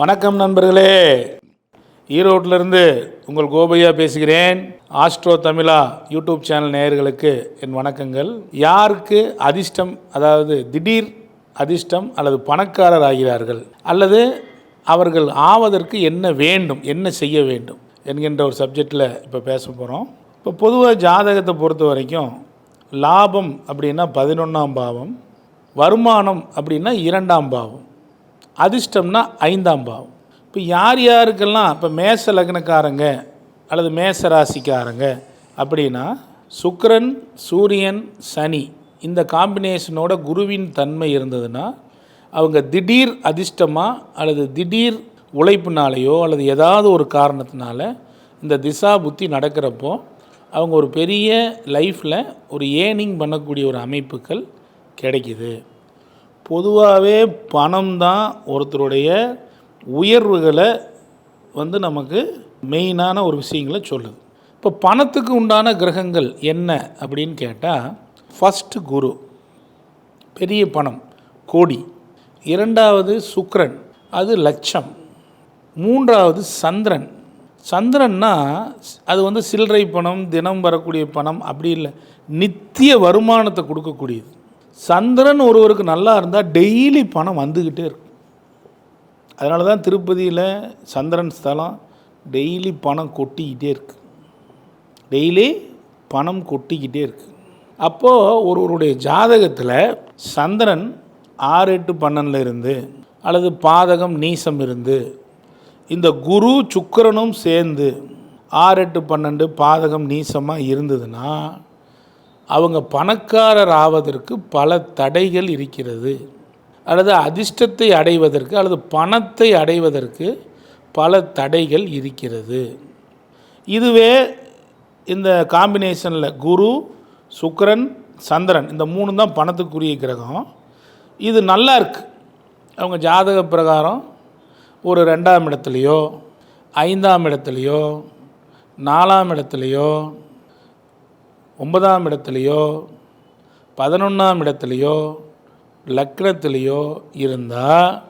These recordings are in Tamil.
வணக்கம் நண்பர்களே. ஈரோட்டிலிருந்து உங்கள் கோபையா பேசுகிறேன். ஆஸ்ட்ரோ தமிழா யூடியூப் சேனல் நேயர்களுக்கு என் வணக்கங்கள். யாருக்கு அதிர்ஷ்டம் அதாவது திடீர் அதிர்ஷ்டம் அல்லது பணக்காரர் ஆகிறார்கள் அல்லது அவர்கள் ஆவதற்கு என்ன வேண்டும் என்ன செய்ய வேண்டும் என்கின்ற ஒரு சப்ஜெக்டில் இப்போ பேச போகிறோம் இப்போ பொதுவாக ஜாதகத்தை பொறுத்த வரைக்கும் லாபம் அப்படின்னா பதினொன்றாம் பாவம் வருமானம் அப்படின்னா இரண்டாம் பாவம். அதிர்ஷ்டம்னா ஐந்தாம் பாவம். இப்போ யார் யாருக்கெல்லாம் இப்போ மேச லக்னக்காரங்க அல்லது மேச ராசிக்காரங்க அப்படின்னா சுக்கரன் சூரியன் சனி இந்த காம்பினேஷனோட குருவின் தன்மை இருந்ததுன்னா அவங்க திடீர் அதிர்ஷ்டமாக அல்லது திடீர் உழைப்புனாலேயோ அல்லது ஏதாவது ஒரு காரணத்தினால இந்த திசா புத்தி நடக்கிறப்போ அவங்க ஒரு பெரிய லைஃப்பில் ஒரு ஏர்னிங் பண்ணக்கூடிய ஒரு அமைப்புகள் கிடைக்கிது. பொதுவாகவே பணம் தான் ஒருத்தருடைய உயர்வுகளை வந்து நமக்கு மெயினான ஒரு விஷயங்களை சொல்லுது. இப்போ பணத்துக்கு உண்டான கிரகங்கள் என்ன அப்படின்னு கேட்டால் ஃபஸ்ட்டு குரு பெரிய பணம் கோடி. இரண்டாவது சுக்ரன் அது லட்சம். மூன்றாவது சந்திரன். சந்திரன்னா அது வந்து சில்லறை பணம் தினம் வரக்கூடிய பணம் அப்படி இல்லை. நித்திய வருமானத்தை கொடுக்கக்கூடியது. சந்திரன் ஒருவருக்கு நல்லா இருந்தால் டெய்லி பணம் வந்துக்கிட்டே இருக்கும். அதனால தான் திருப்பதியில் சந்திரன் ஸ்தலம் டெய்லி பணம் கொட்டிக்கிட்டே இருக்கு. டெய்லி பணம் கொட்டிக்கிட்டே இருக்கு. அப்போது ஒருவருடைய ஜாதகத்தில் சந்திரன் ஆறு எட்டு பன்னெண்டில் இருந்து அல்லது பாதகம் நீசம் இருந்து இந்த குரு சுக்கரனும் சேர்ந்து ஆறு எட்டு பன்னெண்டு பாதகம் நீசமாக இருந்ததுன்னா அவங்க பணக்காரர் ஆவதற்கு பல தடைகள் இருக்கிறது. அல்லது அதிர்ஷ்டத்தை அடைவதற்கு அல்லது பணத்தை அடைவதற்கு பல தடைகள் இருக்கிறது. இதுவே இந்த காம்பினேஷனில் குரு சுக்கரன் சந்திரன் இந்த மூணு தான் பணத்துக்குரிய கிரகம். இது நல்லா இருக்குது அவங்க ஜாதக பிரகாரம் ஒரு ரெண்டாம் இடத்துலையோ ஐந்தாம் இடத்துலையோ நாலாம் இடத்துலையோ ஒன்பதாம் இடத்துலையோ பதினொன்றாம் இடத்துலையோ லக்னத்துலேயோ இருந்தால்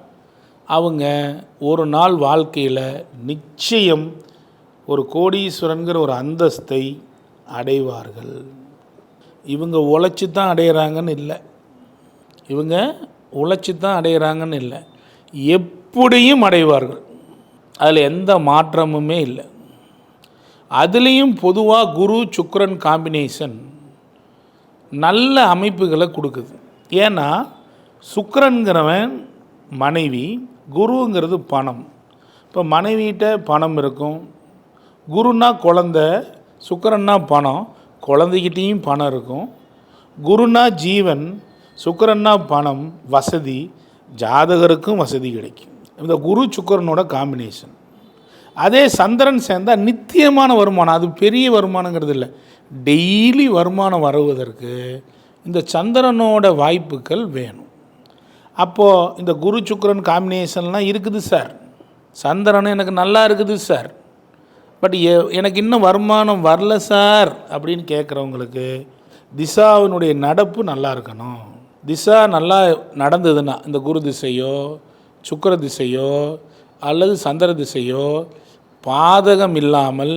அவங்க ஒரு நாள் வாழ்க்கையில் நிச்சயம் ஒரு கோடீஸ்வரன்கிற ஒரு அந்தஸ்தை அடைவார்கள். இவங்க உழைச்சி தான் அடையிறாங்கன்னு இல்லை. இவங்க உழைச்சி தான் அடையிறாங்கன்னு இல்லை. எப்படியும் அடைவார்கள். அதில் எந்த மாற்றமுமே இல்லை. அதுலேயும் பொதுவாக குரு சுக்ரன் காம்பினேஷன் நல்ல அமைப்புகளை கொடுக்குது. ஏன்னா சுக்ரன்கிறவன் மனைவி குருங்கிறது பணம். இப்போ மனைவிகிட்ட பணம் இருக்கும். குருன்னா குழந்த சுக்கரன்னா பணம் குழந்தைகிட்டேயும் பணம் இருக்கும். குருனா ஜீவன் சுக்கரன்னா பணம் வசதி ஜாதகருக்கும் வசதி கிடைக்கும். இந்த குரு சுக்கரனோட காம்பினேஷன் அதே சந்திரன் சேர்ந்தால் நித்தியமான வருமானம். அது பெரிய வருமானங்கிறது இல்லை. டெய்லி வருமானம் வருவதற்கு இந்த சந்திரனோட வாய்ப்புகள் வேணும். அப்போது இந்த குரு சுக்கரன் காம்பினேஷன்லாம் இருக்குது சார். சந்திரன் எனக்கு நல்லா இருக்குது சார். பட் எ எனக்கு இன்னும் வருமானம் வரல சார் அப்படின்னு கேட்குறவங்களுக்கு திசாவினுடைய நடப்பு நல்லா இருக்கணும். திசா நல்லா நடந்ததுன்னா இந்த குரு திசையோ சுக்கர திசையோ அல்லது சந்திர திசையோ பாதகம் இல்லாமல்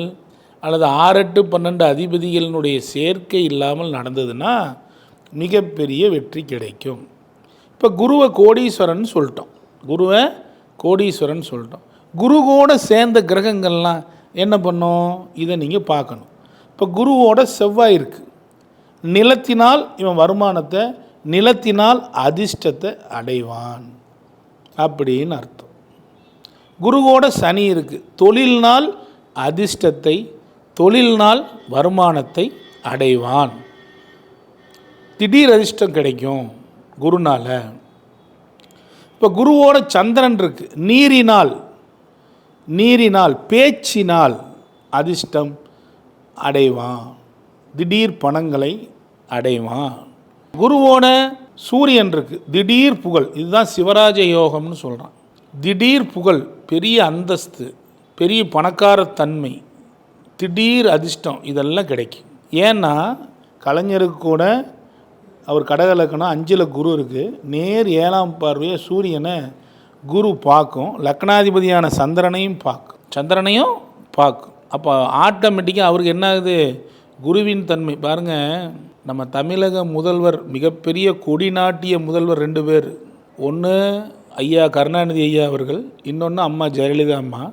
அல்லது ஆறெட்டு பன்னெண்டு அதிபதிகளினுடைய சேர்க்கை இல்லாமல் நடந்ததுன்னா மிகப்பெரிய வெற்றி கிடைக்கும். இப்போ குருவை கோடீஸ்வரன் சொல்லிட்டோம். குருவை கோடீஸ்வரன் சொல்லிட்டோம். குரு கூட சேர்ந்த கிரகங்கள்லாம் என்ன பண்ணும்? இதை நீங்கள் பார்க்கணும். இப்போ குருவோட செவ்வாய் இருக்குது நிலத்தினால் இவன் வருமானத்தை நிலத்தினால் அதிர்ஷ்டத்தை அடைவான். அப்படின்னு அர்த்தம். குருவோட சனி இருக்குது தொழில்னால் அதிர்ஷ்டத்தை தொழில்னால் வருமானத்தை அடைவான். திடீர் அதிர்ஷ்டம் கிடைக்கும் குருனால். இப்போ குருவோட சந்திரன் இருக்குது நீரினால் நீரினால் பேச்சினால் அதிர்ஷ்டம் அடைவான். திடீர் பணங்களை அடைவான். குருவோட சூரியன் இருக்குது திடீர் புகழ். இதுதான் சிவராஜ யோகம்னு சொல்கிறான் திடீர் புகழ். பெரிய அந்தஸ்து பெரிய பணக்காரத்தன்மை திடீர் அதிர்ஷ்டம் இதெல்லாம் கிடைக்கும். ஏன்னா கலைஞருக்கு கூட அவர் கடகலக்கணம் அஞ்சில் குரு இருக்குது நேர் ஏழாம் பார்வையை சூரியனை குரு பார்க்கும். லக்னாதிபதியான சந்திரனையும் பார்க்கும். சந்திரனையும் பார்க்கும். அப்போ ஆட்டோமேட்டிக்காக அவருக்கு என்ன ஆகுது குருவின் தன்மை. பாருங்கள் நம்ம தமிழக முதல்வர் மிகப்பெரிய கொடிநாட்டிய முதல்வர் ரெண்டு பேர். ஒன்று ஐயா கருணாநிதி ஐயா அவர்கள் இன்னொன்று அம்மா ஜெயலலிதா அம்மா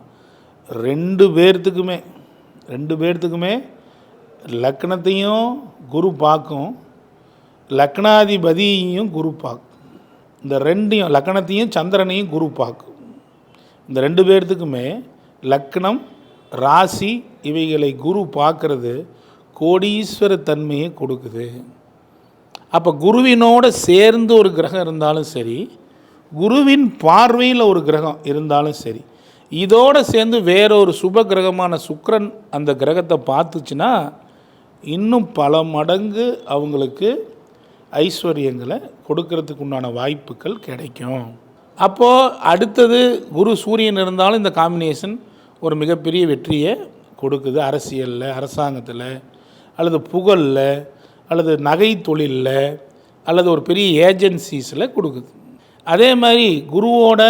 ரெண்டு பேர்த்துக்குமே ரெண்டு பேர்த்துக்குமே லக்னத்தையும் குரு பார்க்கும் லக்னாதிபதியையும் குரு பார்க்கும் இந்த ரெண்டையும் லக்னத்தையும் சந்திரனையும் குரு பார்க்கும் இந்த ரெண்டு பேர்த்துக்குமே லக்னம் ராசி இவைகளை குரு பார்க்கறது கோடீஸ்வர தன்மையை கொடுக்குது. அப்போ குருவினோடு சேர்ந்து ஒரு கிரகம் இருந்தாலும் சரி குருவின் பார்வையில் ஒரு கிரகம் இருந்தாலும் சரி இதோடு சேர்ந்து வேறொரு சுப கிரகமான சுக்கரன் அந்த கிரகத்தை பார்த்துச்சுன்னா இன்னும் பல மடங்கு அவங்களுக்கு ஐஸ்வர்யங்களை கொடுக்கறதுக்கு உண்டான வாய்ப்புகள் கிடைக்கும். அப்போது அடுத்தது குரு சூரியன் இருந்தாலும் இந்த காம்பினேஷன் ஒரு மிகப்பெரிய வெற்றியை கொடுக்குது அரசியலில் அரசாங்கத்தில் அல்லது புகழில் அல்லது நகை தொழிலில் அல்லது ஒரு பெரிய ஏஜென்சிஸில் கொடுக்குது. அதே மாதிரி குருவோட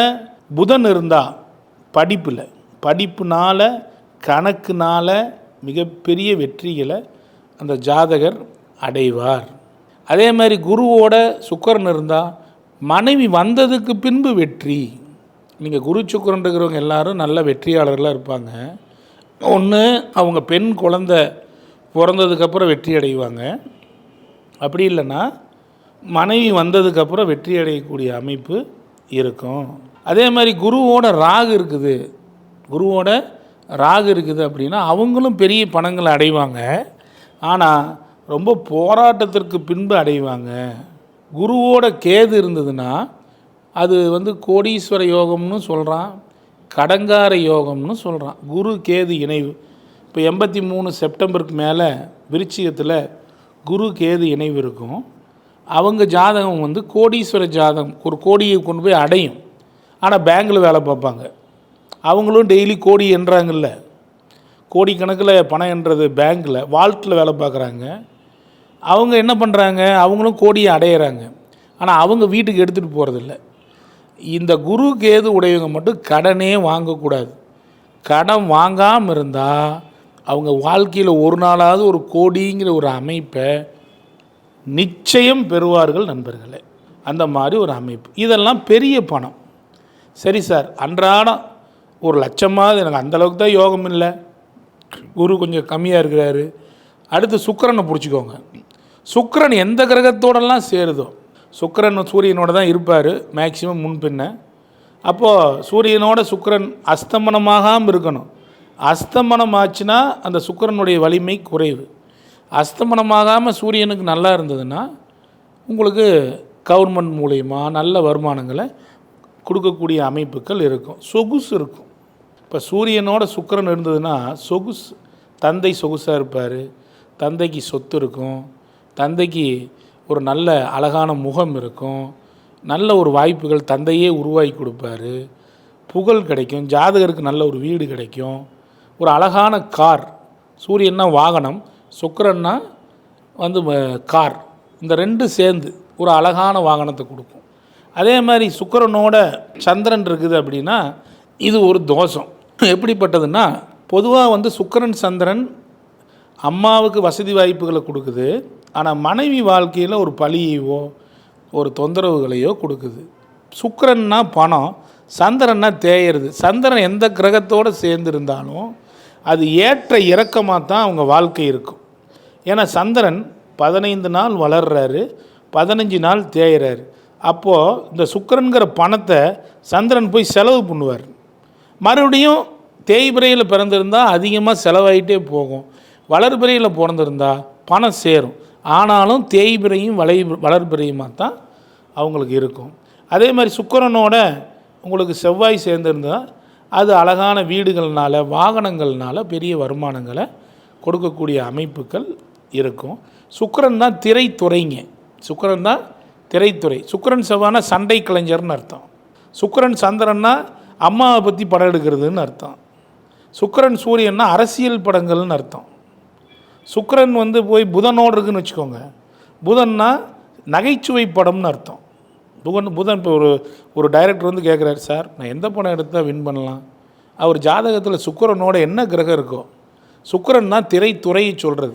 புதன் இருந்தால் படிப்பில். படிப்புனால் கணக்குனால் மிகப்பெரிய வெற்றிகளை அந்த ஜாதகர் அடைவார். அதே மாதிரி குருவோட சுக்கரன் இருந்தால் மனைவி வந்ததுக்கு பின்பு வெற்றி. நீங்கள் குரு சுக்கரன் இருக்கிறவங்க எல்லாரும் நல்ல வெற்றியாளர்களாக இருப்பாங்க. ஒன்று அவங்க பெண் குழந்த பிறந்ததுக்கப்புறம் வெற்றி அடைவாங்க. அப்படி இல்லைன்னா மனைவி வந்ததுக்கப்புறம் வெற்றி அடையக்கூடிய அமைப்பு இருக்கும். அதே மாதிரி குருவோட ராகு இருக்குது. குருவோட ராகு இருக்குது அப்படின்னா அவங்களும் பெரிய பணங்களை அடைவாங்க. ஆனால் ரொம்ப போராட்டத்திற்கு பின்பு அடைவாங்க. குருவோட கேது இருந்ததுன்னா அது வந்து கோடீஸ்வர யோகம்னு சொல்கிறான் கடங்கார யோகம்னு சொல்கிறான் குரு கேது இணைவு. இப்போ எண்பத்தி மூணு செப்டம்பருக்கு மேலே விருச்சிகத்தில் குரு கேது இணைவு இருக்கும். அவங்க ஜாதகம் வந்து கோடீஸ்வர ஜாதகம் ஒரு கோடியை கொண்டு போய் அடையும். ஆனால் பேங்கில் வேலை பார்ப்பாங்க. அவங்களும் டெய்லி கோடி என்றாங்கல்ல. கோடிக்கணக்கில் பணம் என்றது பேங்க்கில் வால்ட்டில் வேலை பார்க்குறாங்க. அவங்க என்ன பண்ணுறாங்க அவங்களும் கோடியை அடையிறாங்க. ஆனால் அவங்க வீட்டுக்கு எடுத்துகிட்டு போகிறதில்ல இந்த குரு கேது உடையவங்க மட்டும் கடனே வாங்கக்கூடாது. கடன் வாங்காமல் இருந்தால் அவங்க வாழ்க்கையில் ஒரு நாளாவது ஒரு கோடிங்கிற ஒரு அமைப்பை நிச்சயம் பெறுவார்கள் நண்பர்களே. அந்த மாதிரி ஒரு அமைப்பு. இதெல்லாம் பெரிய பணம். சரி சார் அன்றாடம் ஒரு லட்சமாவது எனக்கு அந்தளவுக்கு தான் யோகம் இல்லை. குரு கொஞ்சம் கம்மியாக இருக்கிறாரு. அடுத்து சுக்கரனை பிடிச்சிக்கோங்க. சுக்கிரன் எந்த கிரகத்தோடலாம் சேருதோ சுக்கிரன் சூரியனோட தான் இருப்பார் மேக்சிமம் முன்பின்ன அப்போது சூரியனோட சுக்கரன் அஸ்தமனமாகாமல் இருக்கணும். அஸ்தமனம் ஆச்சுன்னா அந்த சுக்கரனுடைய வலிமை குறைவு. அஸ்தமனமாகாமல் சூரியனுக்கு நல்லா இருந்ததுன்னா உங்களுக்கு கவர்மெண்ட் மூலயமா நல்ல வருமானங்களை கொடுக்கக்கூடிய அமைப்புகள் இருக்கும். சொகுசு இருக்கும். இப்போ சூரியனோட சுக்கிரன் இருந்ததுன்னா சொகுசு தந்தை சொகுசாக இருப்பார். தந்தைக்கு சொத்து இருக்கும். தந்தைக்கு ஒரு நல்ல அழகான முகம் இருக்கும். நல்ல ஒரு வாய்ப்புகள் தந்தையே உருவாக்கி கொடுப்பாரு. புகழ் கிடைக்கும். ஜாதகருக்கு நல்ல ஒரு வீடு கிடைக்கும். ஒரு அழகான கார். சூரியன்னா வாகனம். சுக்கரன்னா வந்து கார். இந்த ரெண்டு சேர்ந்து ஒரு அழகான வாகனத்தை கொடுக்கும். அதே மாதிரி சுக்கிரனோட சந்திரன் இருக்குது அப்படின்னா இது ஒரு தோஷம். எப்படிப்பட்டதுன்னா பொதுவாக வந்து சுக்கரன் சந்திரன் அம்மாவுக்கு வசதி வாய்ப்புகளை கொடுக்குது. ஆனால் மனைவி வாழ்க்கையில் ஒரு பழியவோ ஒரு தொந்தரவுகளையோ கொடுக்குது. சுக்கரன்னா பணம் சந்திரன்னா தேயிறது. சந்திரன் எந்த கிரகத்தோடு சேர்ந்துருந்தாலும் அது ஏற்ற இறக்கமாக தான் அவங்க வாழ்க்கை இருக்கும். ஏன்னா சந்திரன் பதினைந்து நாள் வளர்றாரு பதினஞ்சு நாள் தேயிறாரு. அப்போது இந்த சுக்கிரன்கிற பணத்தை சந்திரன் போய் செலவு பண்ணுவார். மறுபடியும் தேய்பிரையில் பிறந்திருந்தால் அதிகமாக செலவாகிட்டே போகும். வளர்பிரையில் பிறந்திருந்தால் பணம் சேரும். ஆனாலும் தேய்பிரையும் வளை வளர்பிரையுமாக தான் அவங்களுக்கு இருக்கும். அதே மாதிரி சுக்கரனோட உங்களுக்கு செவ்வாய் சேர்ந்திருந்தா அது அழகான வீடுகள்னால வாகனங்கள்னால பெரிய வருமானங்களை கொடுக்கக்கூடிய அமைப்புகள் இருக்கும். சுக்கரன் தான் திரைத்துறைங்க. சுக்கரன் தான் திரைத்துறை. சுக்கரன் செவ்வானா சண்டை கலைஞர்னு அர்த்தம். சுக்கரன் சந்திரன்னா அம்மாவை பற்றி படம் எடுக்கிறதுன்னு அர்த்தம். சுக்கரன் சூரியன்னா அரசியல் படங்கள்னு அர்த்தம். சுக்கரன் வந்து போய் புதனோடு இருக்குன்னு வச்சுக்கோங்க. புதன்னா நகைச்சுவை படம்னு அர்த்தம். புகன் புதன் இப்போ ஒரு ஒரு டைரக்டர் வந்து கேட்குறாரு சார் நான் எந்த படம் எடுத்தால் வின் பண்ணலாம்? அவர் ஜாதகத்தில் சுக்கரனோட என்ன கிரகம் இருக்கோ சுக்கரன் தான் திரைத்துறையை சொல்கிறது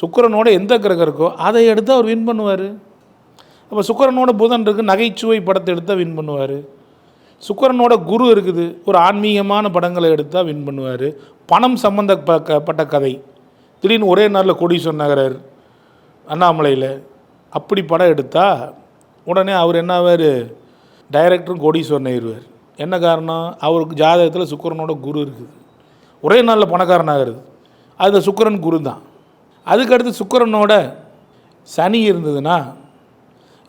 சுக்கிரனோட எந்த கிரகம் இருக்கோ அதை எடுத்து அவர் வின் பண்ணுவார். அப்போ சுக்கரனோட புதன் இருக்குது நகைச்சுவை படத்தை எடுத்தால் வின் பண்ணுவார். சுக்கரனோட குரு இருக்குது ஒரு ஆன்மீகமான படங்களை எடுத்தால் வின் பண்ணுவார். பணம் சம்மந்தப்பட்ட கதை. திடீர்னு ஒரே நாளில் கோடீஸ்வரன் நகரர் அண்ணாமலையில். அப்படி படம் எடுத்தால் உடனே அவர் என்ன ஆவார்? டைரக்டரும் கோடீஸ்வரன் ஆயிடுவார். என்ன காரணம்? அவருக்கு ஜாதகத்தில் சுக்கிரனோட குரு இருக்குது. ஒரே நாளில் பணக்காரனாகிறது அது சுக்கரன் குரு தான் அதுக்கடுத்து சுக்கரனோட சனி இருந்ததுன்னா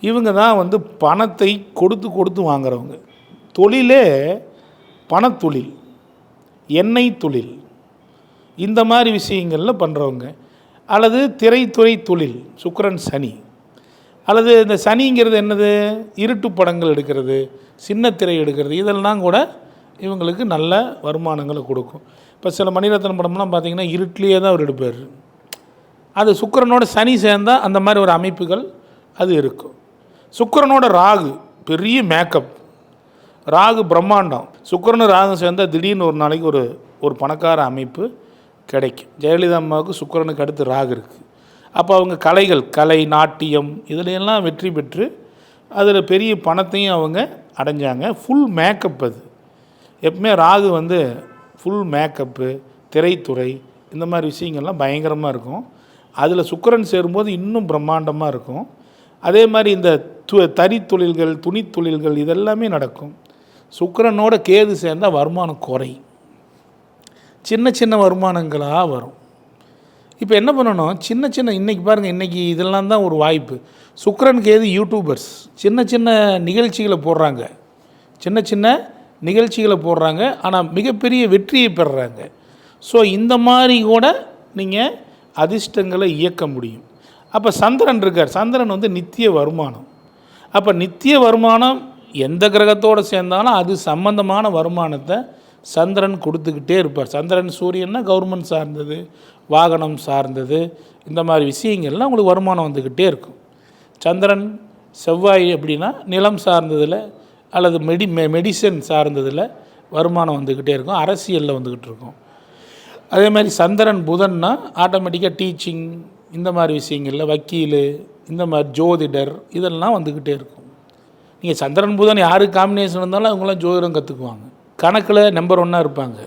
இவங்க தான் வந்து பணத்தை கொடுத்து கொடுத்து வாங்குறவங்க. தொழிலே பணத்தொழில் எண்ணெய் தொழில் இந்த மாதிரி விஷயங்களில் பண்ணுறவங்க அல்லது திரைத்துறை தொழில் சுக்கரன் சனி. அல்லது இந்த சனிங்கிறது என்னது? இருட்டு படங்கள் எடுக்கிறது சின்ன திரை எடுக்கிறது இதெல்லாம் கூட இவங்களுக்கு நல்ல வருமானங்களை கொடுக்கும். இப்போ சில மணிரத்னம் படம்லாம் பார்த்திங்கன்னா இருட்டிலேயே தான் அவர் எடுப்பார். அது சுக்கிரனோட சனி சேர்ந்தால் அந்த மாதிரி ஒரு அமைப்புகள் அது இருக்கும். சுக்கரனோட ராகு பெரிய மேக்கப் ராகு பிரம்மாண்டம். சுக்கிரனும் ராகு சேர்ந்தால் திடீர்னு ஒரு நாளைக்கு ஒரு ஒரு பணக்கார அமைப்பு கிடைக்கும். ஜெயலலிதா அம்மாவுக்கு சுக்கிரனுக்கு அடுத்து ராகு இருக்குது அப்போ அவங்க கலைகள் கலை நாட்டியம் இதிலெல்லாம் வெற்றி பெற்று அதில் பெரிய பணத்தையும் அவங்க அடைஞ்சாங்க. ஃபுல் மேக்கப் அது. எப்பவுமே ராகு வந்து ஃபுல் மேக்கப்பு திரைத்துறை இந்த மாதிரி விஷயங்கள்லாம் பயங்கரமாக இருக்கும். அதில் சுக்கிரன் சேரும்போது இன்னும் பிரம்மாண்டமாக இருக்கும். அதே மாதிரி இந்த து தறி தொழில்கள் துணி தொழில்கள் இதெல்லாமே நடக்கும். சுக்கரனோட கேது சேர்ந்தால் வருமானம் குறையும் சின்ன சின்ன வருமானங்களாக வரும். இப்போ என்ன பண்ணணும்? சின்ன சின்ன இன்றைக்கி பாருங்கள் இன்றைக்கி இதெல்லாம் தான் ஒரு வாய்ப்பு. சுக்கிரனுக்கு கேது யூடியூபர்ஸ் சின்ன சின்ன நிகழ்ச்சிகளை போடுறாங்க. சின்ன சின்ன நிகழ்ச்சிகளை போடுறாங்க. ஆனால் மிகப்பெரிய வெற்றியை பெறுறாங்க. ஸோ இந்த மாதிரி கூட நீங்கள் அதிர்ஷ்டங்களை இயக்க முடியும். அப்போ சந்திரன் இருக்கார். சந்திரன் வந்து நித்திய வருமானம். அப்போ நித்திய வருமானம் எந்த கிரகத்தோடு சேர்ந்தாலும் அது சம்பந்தமான வருமானத்தை சந்திரன் கொடுத்துக்கிட்டே இருப்பார். சந்திரன் சூரியன்னா கவர்மெண்ட் சார்ந்தது வாகனம் சார்ந்தது இந்த மாதிரி விஷயங்கள்லாம் உங்களுக்கு வருமானம் வந்துக்கிட்டே இருக்கும். சந்திரன் செவ்வாய் அப்படின்னா நிலம் சார்ந்ததில் அல்லது மெடி மெ மெடிசன் சார்ந்ததில் வருமானம் வந்துக்கிட்டே இருக்கும். அரசியலில் வந்துக்கிட்டு இருக்கும். அதே மாதிரி சந்திரன் புதன்னா ஆட்டோமேட்டிக்காக டீச்சிங் இந்த மாதிரி விஷயங்களில் வக்கீல் இந்த மாதிரி ஜோதிடர் இதெல்லாம் வந்துக்கிட்டே இருக்கும். நீங்கள் சந்திரன் புதன் யார் காம்பினேஷன் இருந்தாலும் அவங்களாம் ஜோதிடம் கற்றுக்குவாங்க கணக்கில் நம்பர் ஒன்னாக இருப்பாங்க.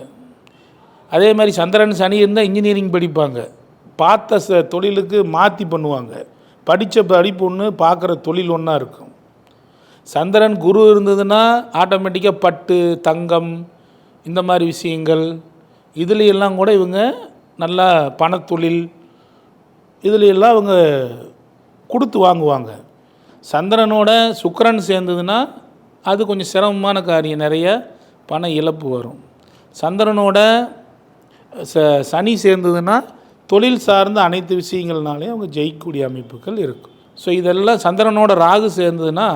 அதே மாதிரி சந்திரன் சனி இருந்தால் இன்ஜினியரிங் படிப்பாங்க. பார்த்த ச தொழிலுக்கு மாற்றி பண்ணுவாங்க. படித்த படிப்பு ஒன்று பார்க்குற தொழில் ஒன்றா இருக்கும். சந்திரன் குரு இருந்ததுன்னா ஆட்டோமேட்டிக்காக பட்டு தங்கம் இந்த மாதிரி விஷயங்கள் இதுலையெல்லாம் கூட இவங்க நல்லா பணத்தொழில் இதுலையெல்லாம் அவங்க கொடுத்து வாங்குவாங்க. சந்திரனோட சுக்கரன் சேர்ந்ததுன்னா அது கொஞ்சம் சிரமமான காரியம். நிறைய பண இழப்பு வரும். சந்திரனோட ச சனி சேர்ந்ததுன்னா தொழில் சார்ந்த அனைத்து விஷயங்கள்னாலே அவங்க ஜெயிக்கக்கூடிய அமைப்புகள் இருக்கும். ஸோ இதெல்லாம் சந்திரனோட ராகு சேர்ந்ததுன்னா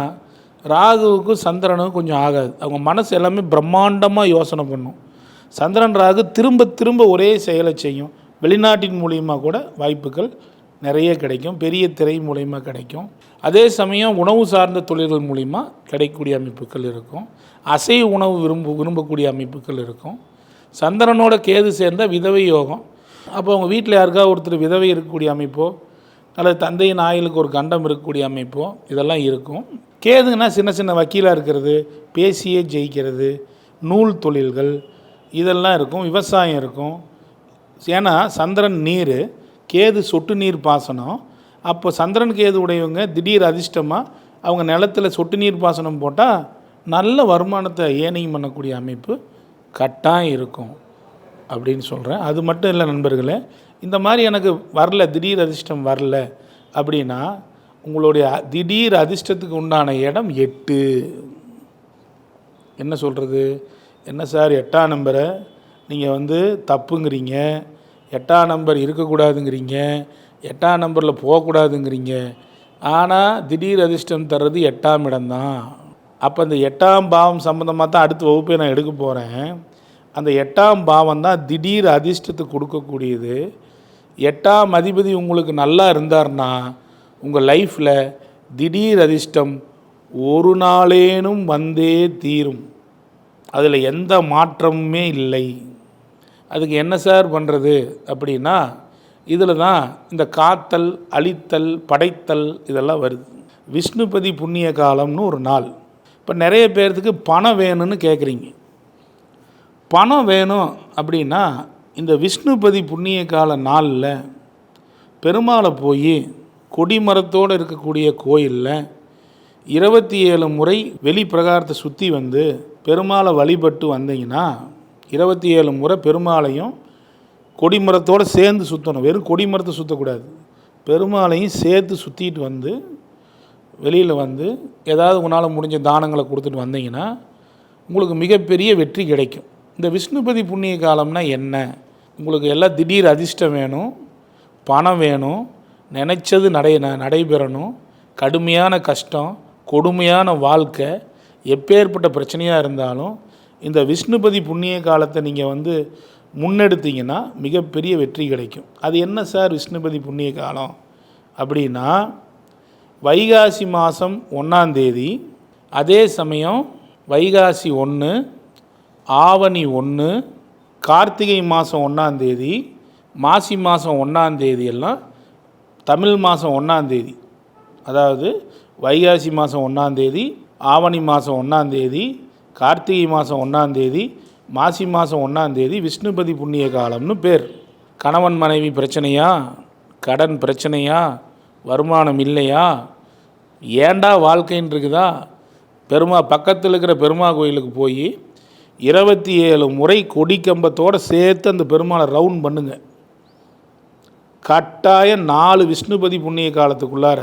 ராகுவுக்கும் சந்திரனுக்கும் கொஞ்சம் ஆகாது. அவங்க மனசு எல்லாமே பிரம்மாண்டமாக யோசனை பண்ணும். சந்திரன் ராகு திரும்ப திரும்ப ஒரே செயலை செய்யும். வெளிநாட்டின் மூலியமாக கூட வாய்ப்புகள் நிறைய கிடைக்கும். பெரிய திரை மூலயமா கிடைக்கும். அதே சமயம் உணவு சார்ந்த தொழில்கள் மூலிமா கிடைக்கக்கூடிய அமைப்புகள் இருக்கும். அசை உணவு விரும்ப விரும்பக்கூடிய அமைப்புகள் இருக்கும். சந்திரனோட கேது சேர்ந்த விதவை யோகம். அப்போ அவங்க வீட்டில் யாருக்காவது ஒருத்தர் விதவை இருக்கக்கூடிய அமைப்போ அல்லது தந்தையின் ஆயுளுக்கு ஒரு கண்டம் இருக்கக்கூடிய அமைப்போ இதெல்லாம் இருக்கும். கேதுங்கன்னா சின்ன சின்ன வக்கீலாக இருக்கிறது பேசியே ஜெயிக்கிறது நூல் தொழில்கள் இதெல்லாம் இருக்கும் விவசாயம் இருக்கும். ஏன்னா சந்திரன் நீர் கேது சொட்டு நீர் பாசனம். அப்போ சந்திரன் கேது உடையவங்க திடீர் அதிர்ஷ்டமாக அவங்க நிலத்தில் சொட்டு நீர் பாசனம் போட்டால் நல்ல வருமானத்தை ஏனையும் பண்ணக்கூடிய அமைப்பு கட்டாயம் இருக்கும் அப்படின்னு சொல்கிறேன் அது மட்டும் இல்லை நண்பர்களே இந்த மாதிரி எனக்கு வரல திடீர் அதிர்ஷ்டம் வரல அப்படின்னா உங்களுடைய திடீர் அதிர்ஷ்டத்துக்கு உண்டான இடம் எட்டு. என்ன சொல்கிறது என்ன சார் எட்டாம் நம்பரை? நீங்கள் வந்து தப்புங்கிறீங்க. எட்டாம் நம்பர் இருக்கக்கூடாதுங்கிறீங்க. எட்டாம் நம்பரில் போகக்கூடாதுங்கிறீங்க. ஆனால் திடீர் அதிர்ஷ்டம் தர்றது எட்டாம் இடம்தான். அப்போ இந்த எட்டாம் பாவம் சம்மந்தமாக தான் அடுத்த வகுப்பை நான் எடுக்க போகிறேன் அந்த எட்டாம் பாவம் தான் திடீர் அதிர்ஷ்டத்தை கொடுக்கக்கூடியது. எட்டாம் அதிபதி உங்களுக்கு நல்லா இருந்தார்னா உங்கள் லைஃப்பில் திடீர் அதிர்ஷ்டம் ஒரு நாளேனும் வந்தே தீரும். அதில் எந்த மாற்றமுமே இல்லை. அதுக்கு என்ன சார் பண்ணுறது அப்படின்னா இதில் தான் இந்த காத்தல் அழித்தல் படைத்தல் இதெல்லாம் வருது. விஷ்ணுபதி புண்ணிய காலம்னு ஒரு நாள். இப்போ நிறைய பேர்த்துக்கு பணம் வேணும்னு கேட்குறீங்க. பணம் வேணும் அப்படின்னா இந்த விஷ்ணுபதி புண்ணிய கால நாளில் பெருமாளை போய் கொடிமரத்தோடு இருக்கக்கூடிய கோயிலில் இருபத்தி ஏழு முறை வெளி பிரகாரத்தை சுற்றி வந்து பெருமாளை வழிபட்டு வந்தீங்கன்னா இருபத்தி ஏழு முறை பெருமாளையும் கொடிமரத்தோடு சேர்ந்து சுற்றணும் வெறும் கொடிமரத்தை சுற்றக்கூடாது பெருமாளையும் சேர்த்து சுற்றிட்டு வந்து வெளியில் வந்து ஏதாவது உன்னால் முடிஞ்ச தானங்களை கொடுத்துட்டு வந்தீங்கன்னா உங்களுக்கு மிகப்பெரிய வெற்றி கிடைக்கும். இந்த விஷ்ணுபதி புண்ணிய காலம்னா என்ன? உங்களுக்கு எல்லாம் திடீர் அதிர்ஷ்டம் வேணும் பணம் வேணும் நினச்சது நடை ந- நடைபெறணும். கடுமையான கஷ்டம் கொடுமையான வாழ்க்கை எப்பேற்பட்ட பிரச்சனையாக இருந்தாலும் இந்த விஷ்ணுபதி புண்ணிய காலத்தை நீங்கள் வந்து முன்னெடுத்தீங்கன்னா மிகப்பெரிய வெற்றி கிடைக்கும். அது என்ன சார் விஷ்ணுபதி புண்ணிய காலம்? அப்படின்னா வைகாசி மாதம் ஒன்றாந்தேதி அதே சமயம் வைகாசி ஒன்று ஆவணி ஒன்று கார்த்திகை மாதம் ஒன்றாந்தேதி மாசி மாதம் ஒன்றாந்தேதி எல்லாம் தமிழ் மாதம் ஒன்றாந்தேதி அதாவது வைகாசி மாதம் ஒன்றாந்தேதி ஆவணி மாதம் ஒன்றாந்தேதி கார்த்திகை மாதம் ஒன்றாந்தேதி மாசி மாதம் ஒன்றாந்தேதி விஷ்ணுபதி புண்ணிய காலம்னு பேர். கணவன் மனைவி பிரச்சனையா? கடன் பிரச்சனையா? வருமானம் இல்லையா? ஏண்டா வாழ்க்கைன்னு இருக்குதா? பெருமா பக்கத்தில் இருக்கிற பெருமா கோயிலுக்கு போய் இருபத்தி ஏழு முறை கொடி கம்பத்தோடு சேர்த்து அந்த பெருமாளை ரவுண்ட் பண்ணுங்க. கட்டாயம் நாலு விஷ்ணுபதி புண்ணிய காலத்துக்குள்ளார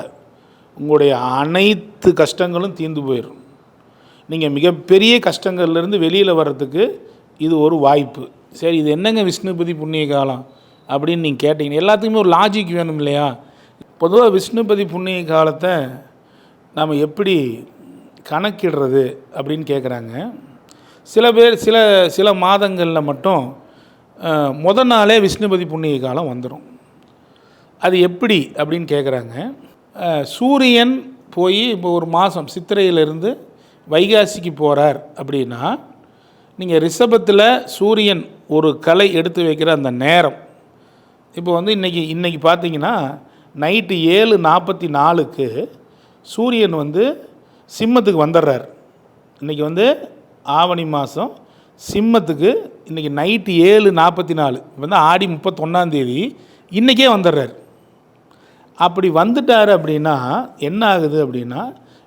உங்களுடைய அனைத்து கஷ்டங்களும் தீர்ந்து போயிடும். நீங்கள் மிகப்பெரிய கஷ்டங்கள்லேருந்து வெளியில் வர்றதுக்கு இது ஒரு வாய்ப்பு. சரி இது என்னங்க விஷ்ணுபதி புண்ணிய காலம் அப்படின்னு நீங்கள் கேட்டிங்க. எல்லாத்துக்குமே ஒரு லாஜிக் வேணும் இல்லையா? பொதுவாக விஷ்ணுபதி புண்ணிய காலத்தை நாம் எப்படி கணக்கிடுறது அப்படின்னு கேட்குறாங்க சில பேர் சில சில மாதங்களில் மட்டும் முத நாளே விஷ்ணுபதி புண்ணிய காலம் வந்துடும் அது எப்படி அப்படின்னு கேட்குறாங்க சூரியன் போய் இப்போ ஒரு மாதம் சித்திரையிலிருந்து வைகாசிக்கு போகிறார் அப்படின்னா நீங்கள் ரிஷபத்தில் சூரியன் ஒரு கலை எடுத்து வைக்கிற அந்த நேரம். இப்போ வந்து இன்றைக்கி இன்றைக்கி பார்த்தீங்கன்னா நைட்டு ஏழு நாற்பத்தி நாலுக்கு சூரியன் வந்து சிம்மத்துக்கு வந்துடுறார் இன்றைக்கி வந்து ஆவணி மாதம் சிம்மத்துக்கு இன்றைக்கி நைட்டு ஏழு நாற்பத்தி நாலு வந்து ஆடி முப்பத்தொன்னாந்தேதி இன்றைக்கே வந்துடுறார் அப்படி வந்துட்டார் அப்படின்னா என்ன ஆகுது அப்படின்னா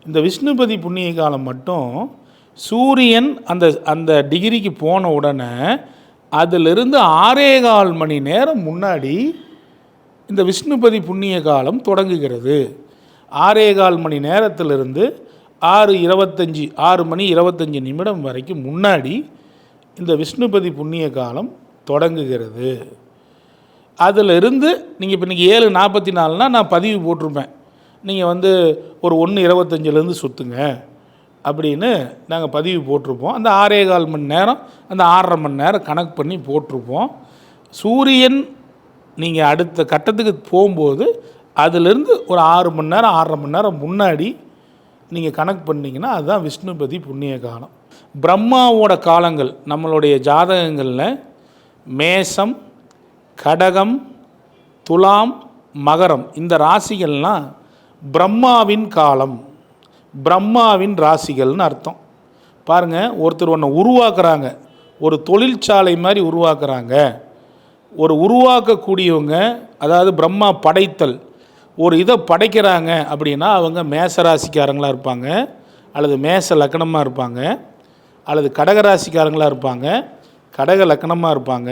இந்த விஷ்ணுபதி புண்ணிய காலம் மட்டும் சூரியன் அந்த அந்த டிகிரிக்கு போன உடனே அதிலிருந்து ஆறே கால் மணி நேரம் முன்னாடி இந்த விஷ்ணுபதி புண்ணிய காலம் தொடங்குகிறது. ஆறே கால் மணி நேரத்திலிருந்து ஆறு இருபத்தஞ்சி ஆறு மணி இருபத்தஞ்சி நிமிடம் வரைக்கும் முன்னாடி இந்த விஷ்ணுபதி புண்ணிய காலம் தொடங்குகிறது. அதில் இருந்து நீங்கள் இப்போ இன்றைக்கி ஏழு நாற்பத்தி நாலுனா நான் பதிவு போட்டிருப்பேன். நீங்கள் வந்து ஒரு ஒன்று இருபத்தஞ்சிலேருந்து சுற்றுங்க அப்படின்னு நாங்கள் பதிவு போட்டிருப்போம். அந்த ஆறே கால் மணி நேரம் அந்த ஆறரை மணி நேரம் கணக்கு பண்ணி போட்டிருப்போம். சூரியன் நீங்கள் அடுத்த கட்டத்துக்கு போகும்போது அதிலிருந்து ஒரு ஆறு மணி நேரம் ஆறரை மணி நேரம் முன்னாடி நீங்கள் கணக்கு பண்ணிங்கன்னா அதுதான் விஷ்ணுபதி புண்ணிய காலம். பிரம்மாவோட காலங்கள் நம்மளுடைய ஜாதகங்களில் மேசம் கடகம் துலாம் மகரம். இந்த ராசிகள்லாம் பிரம்மாவின் காலம். பிரம்மாவின் ராசிகள்னு அர்த்தம். பாருங்கள் ஒருத்தர் ஒன்று உருவாக்குறாங்க. ஒரு தொழிற்சாலை மாதிரி உருவாக்குறாங்க. ஒரு உருவாக்கக்கூடியவங்க அதாவது பிரம்மா படைத்தல் ஒரு இதை படைக்கிறாங்க அப்படின்னா அவங்க மேச ராசிக்காரங்களாக இருப்பாங்க அல்லது மேச லக்கணமாக இருப்பாங்க அல்லது கடக ராசிக்காரங்களாக இருப்பாங்க கடக லக்கணமாக இருப்பாங்க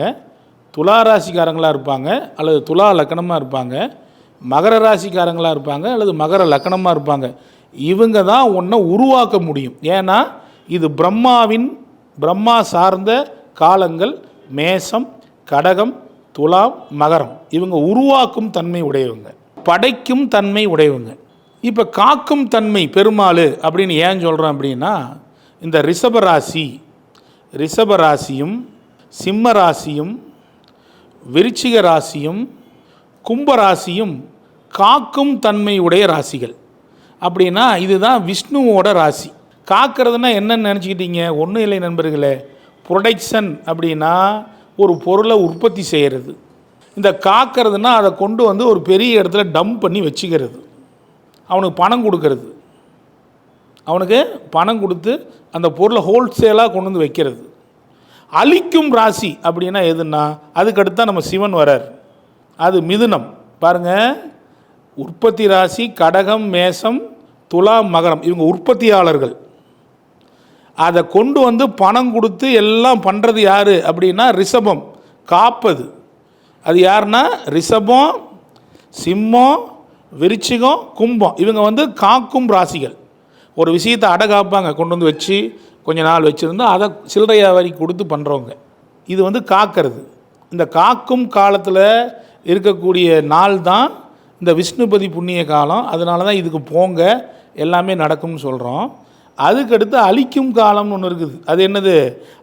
துலா ராசிக்காரங்களாக இருப்பாங்க அல்லது துலா லக்கணமாக இருப்பாங்க மகர ராசிக்காரங்களாக இருப்பாங்க அல்லது மகர லக்கணமாக இருப்பாங்க. இவங்க தான் ஒன்றை உருவாக்க முடியும். ஏன்னா இது பிரம்மாவின் பிரம்மா சார்ந்த காலங்கள் மேசம் கடகம் துலாம் மகரம். இவங்க உருவாக்கும் தன்மை உடையவங்க. படைக்கும் தன்மை உடையவங்க. இப்போ காக்கும் தன்மை பெருமாள் அப்படின்னு ஏன் சொல்கிறோம் அப்படின்னா இந்த ரிஷபராசி ரிஷபராசியும் சிம்ம ராசியும் விருச்சிக ராசியும் கும்ப ராசியும் காக்கும் தன்மை உடைய ராசிகள். அப்படின்னா இதுதான் விஷ்ணுவோட ராசி. காக்கிறதுனா என்னன்னு நினச்சிக்கிட்டீங்க? ஒன்றும் இல்லை நண்பர்களே. ப்ரொடக்ஷன் அப்படின்னா ஒரு பொருளை உற்பத்தி செய்கிறது இந்த காக்கிறதுனா அதை கொண்டு வந்து ஒரு பெரிய இடத்துல டம்ப் பண்ணி வச்சுக்கிறது. அவனுக்கு பணம் கொடுக்கறது. அவனுக்கு பணம் கொடுத்து அந்த பொருளை ஹோல்சேலாக கொண்டு வந்து வைக்கிறது. அழிக்கும் ராசி அப்படின்னா எதுன்னா அதுக்கடுத்து தான் நம்ம சிவன் வரார். அது மிதுனம். பாருங்கள் உற்பத்தி ராசி கடகம் மேசம் துலா மகரம். இவங்க உற்பத்தியாளர்கள். அதை கொண்டு வந்து பணம் கொடுத்து எல்லாம் பண்ணுறது யார் அப்படின்னா ரிஷபம். காப்பது. அது யாருன்னா ரிஷபம் சிம்மம் விருச்சிகம் கும்பம். இவங்க வந்து காக்கும் ராசிகள். ஒரு விஷயத்தை அடை காப்பாங்க கொண்டு வந்து வச்சு கொஞ்ச நாள் வச்சுருந்து அதை சில்லறை வியாபாரி கொடுத்து பண்ணுறவங்க இது வந்து காக்கிறது. இந்த காக்கும் காலத்தில் இருக்கக்கூடிய நாள் தான் இந்த விஷ்ணுபதி புண்ணிய காலம். அதனால தான் இதுக்கு போங்க எல்லாமே நடக்கும்னு சொல்கிறோம் அதுக்கடுத்து அழிக்கும் காலம்னு ஒன்று இருக்குது. அது என்னது?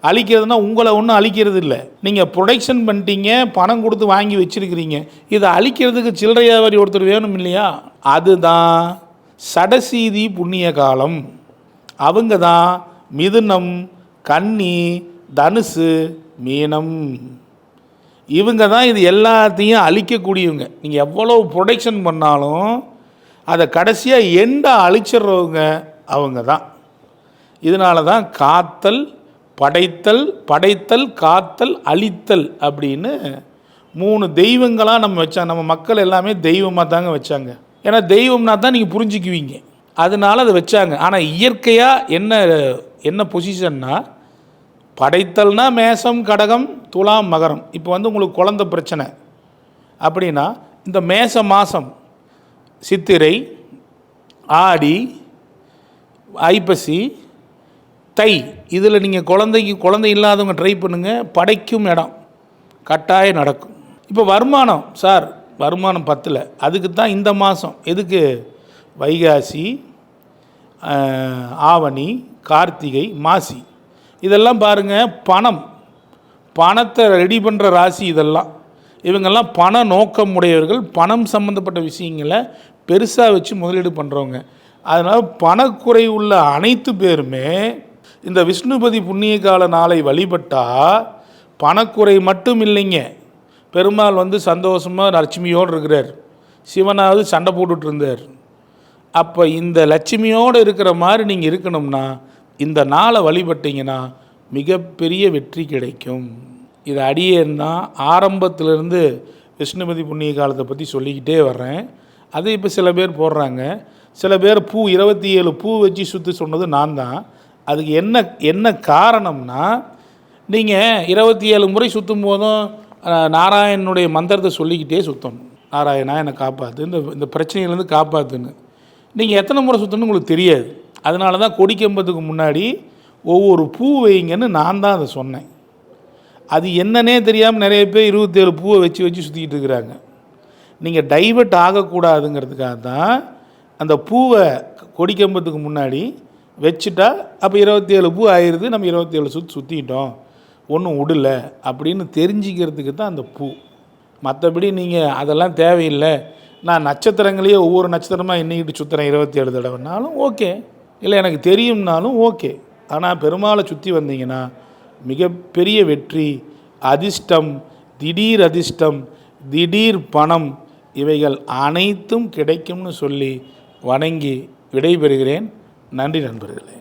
அழிக்கிறதுனா உங்களை ஒன்றும் அழிக்கிறது இல்லை. நீங்கள் ப்ரொடக்ஷன் பண்ணிட்டீங்க பணம் கொடுத்து வாங்கி வச்சுருக்கிறீங்க. இதை அழிக்கிறதுக்கு சில்லறை வியாபாரி ஒருத்தர் வேணும் இல்லையா? அதுதான் சடசீதி புண்ணிய காலம். அவங்க தான் மிதுனம் கன்னி தனுசு மீனம். இவங்க தான் இது எல்லாத்தையும் அழிக்கக்கூடியவங்க. நீங்கள் எவ்வளோ ப்ரொடக்ஷன் பண்ணாலும் அதை கடைசியாக எண்டாக அழிச்சிடுறவங்க அவங்க தான் இதனால தான் காத்தல் படைத்தல் படைத்தல் காத்தல் அழித்தல் அப்படின்னு மூணு தெய்வங்களாக நம்ம வச்சா நம்ம மக்கள் எல்லாமே தெய்வமாக தாங்க வச்சாங்க. ஏன்னா தெய்வம்னா தான் நீங்கள் புரிஞ்சுக்குவீங்க. அதனால அதை வச்சாங்க. ஆனால் இயற்கையாக என்ன என்ன பொசிஷன்னா படைத்தல்னா மேசம் கடகம் துலாம் மகரம். இப்போ வந்து உங்களுக்கு குழந்த பிரச்சனை. அப்படின்னா இந்த மேச மாதம் சித்திரை ஆடி ஐப்பசி தை இதில் நீங்கள் குழந்தைக்கு குழந்தை இல்லாதவங்க ட்ரை பண்ணுங்கள் படைக்கும் இடம். கட்டாயம் நடக்கும். இப்போ வருமானம் சார் வருமானம் பத்தில். அதுக்கு தான் இந்த மாதம் எதுக்கு? வைகாசி ஆவணி கார்த்திகை மாசி. இதெல்லாம் பாருங்கள் பணம். பணத்தை ரெடி பண்ணுற ராசி இதெல்லாம். இவங்கெல்லாம் பண நோக்கம் உடையவர்கள் பணம் சம்மந்தப்பட்ட விஷயங்களை பெருசாக வச்சு முதலீடு பண்ணுறவங்க அதனால் பணக்குறை உள்ள அனைத்து பேருமே இந்த விஷ்ணுபதி புண்ணிய கால நாளை வழிபட்டால் பணக்குறை மட்டும் இல்லைங்க. பெருமாள் வந்து சந்தோஷமாக லட்சுமியோடு இருக்கிறார். சிவனாவது சண்டை போட்டுட்ருந்தார் அப்போ இந்த லட்சுமியோடு இருக்கிற மாதிரி நீங்கள் இருக்கணும்னா இந்த நாளை வழிபட்டீங்கன்னா மிகப்பெரிய வெற்றி கிடைக்கும். இது அடியேன்னா ஆரம்பத்திலிருந்து விஷ்ணுபதி புண்ணிய காலத்தை பற்றி சொல்லிக்கிட்டே வர்றேன். அது இப்போ சில பேர் போடுறாங்க. சில பேர் பூ இருபத்தி ஏழு பூ வச்சு சுற்றி சொன்னது நான் தான். அதுக்கு என்ன என்ன காரணம்னா நீங்கள் இருபத்தி ஏழு முறை சுற்றும் போதும் நாராயணனுடைய மந்திரத்தை சொல்லிக்கிட்டே சுற்றணும் நாராயணா என்னை காப்பாற்று இந்த இந்த பிரச்சனையிலேருந்து காப்பாற்றுன்னு நீங்கள் எத்தனை முறை சுற்றணும்னு உங்களுக்கு தெரியாது. அதனால தான் கொடிக்கம்பத்துக்கு முன்னாடி ஒவ்வொரு பூ வைங்கன்னு நான் தான் அதை சொன்னேன். அது என்னன்னே தெரியாமல் நிறைய பேர் இருபத்தேழு பூவை வச்சு வச்சு சுற்றிக்கிட்டு இருக்கிறாங்க. நீங்கள் டைவர்ட் ஆகக்கூடாதுங்கிறதுக்காக தான் அந்த பூவை கொடிக்கம்பத்துக்கு முன்னாடி வச்சுட்டா அப்போ இருபத்தேழு பூ ஆயிடுது நம்ம இருபத்தேழு சுற்றி சுற்றிக்கிட்டோம் ஒன்றும் விடல அப்படின்னு தெரிஞ்சிக்கிறதுக்கு தான் அந்த பூ. மற்றபடி நீங்கள் அதெல்லாம் தேவையில்லை. நான் நட்சத்திரங்களையே ஒவ்வொரு நட்சத்திரமாக எண்ணிக்கிட்டு சுற்றுறேன் இருபத்தேழு தடவைனாலும் ஓகே. இல்லை எனக்கு தெரியும்னாலும் ஓகே. ஆனால் பெருமாளை சுற்றி வந்தீங்கன்னா மிகப்பெரிய வெற்றி அதிர்ஷ்டம் திடீர் அதிர்ஷ்டம் திடீர் பணம் இவைகள் அனைத்தும் கிடைக்கும்னு சொல்லி வணங்கி விடைபெறுகிறேன். நன்றி நண்பர்களே.